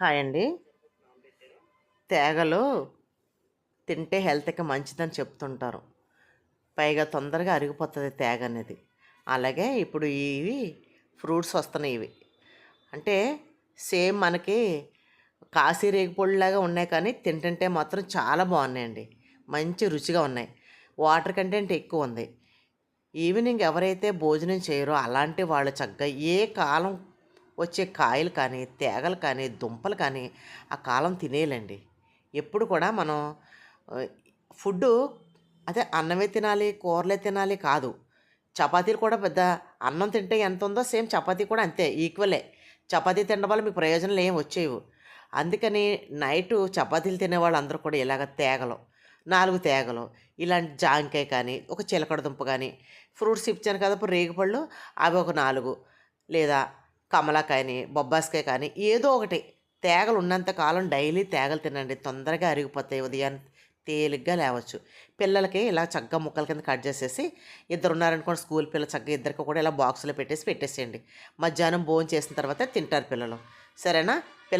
Hi అండి. తేగలు తింటే హెల్త్కి మంచిదని చెప్తుంటారు. పైగా తొందరగా అరిగిపోతుంది తేగ అనేది. అలాగే ఇప్పుడు ఇవి ఫ్రూట్స్ వస్తున్నాయి ఇవి. అంటే సేమ్ మనకి కాశీ రేగిపొడిలాగా ఉన్నాయి కానీ తింటుంటే మాత్రం చాలా బాగున్నాయండి. మంచి రుచిగా ఉన్నాయి. వాటర్ కంటెంట్ ఎక్కువ ఉంది. ఈవినింగ్ ఎవరైతే భోజనం చేయరో అలాంటి వాళ్ళు చక్కగా ఏ కాలం వచ్చే కాయలు కానీ తేగలు కానీ దుంపలు కానీ ఆ కాలం తినేయాలండి. ఎప్పుడు కూడా మనం ఫుడ్డు అదే అన్నమే తినాలి కూరలే తినాలి కాదు. చపాతీలు కూడా పెద్ద అన్నం తింటే ఎంత ఉందో సేమ్ చపాతీ కూడా అంతే ఈక్వలే. చపాతీ తినడం వల్ల మీకు ప్రయోజనాలు ఏం వచ్చేవి అందుకని నైటు చపాతీలు తినేవాళ్ళు అందరూ కూడా ఇలాగ తేగలు నాలుగు తేగలు ఇలాంటి జాంకాయ కానీ ఒక చిలకడ దుంప కానీ ఫ్రూట్స్ ఇచ్చాను కదా ఇప్పుడు రేగిపళ్ళు అవి ఒక నాలుగు లేదా కమలాకాయని బొబ్బాస్కాయ కానీ ఏదో ఒకటి తేగలు ఉన్నంత కాలం డైలీ తేగలు తినండి. తొందరగా అరిగిపోతాయి. ఉదయాన్ని తేలిగ్గా లేవచ్చు. పిల్లలకి ఇలా చక్కగా ముక్కల కింద కట్ చేసేసి ఇద్దరు ఉన్నారనుకోండి స్కూల్ పిల్లలు చక్కగా ఇద్దరికి కూడా ఇలా బాక్సులో పెట్టేసి పెట్టేసేయండి. మధ్యాహ్నం భోజనం చేసిన తర్వాత తింటారు పిల్లలు. సరేనా? పిల్ల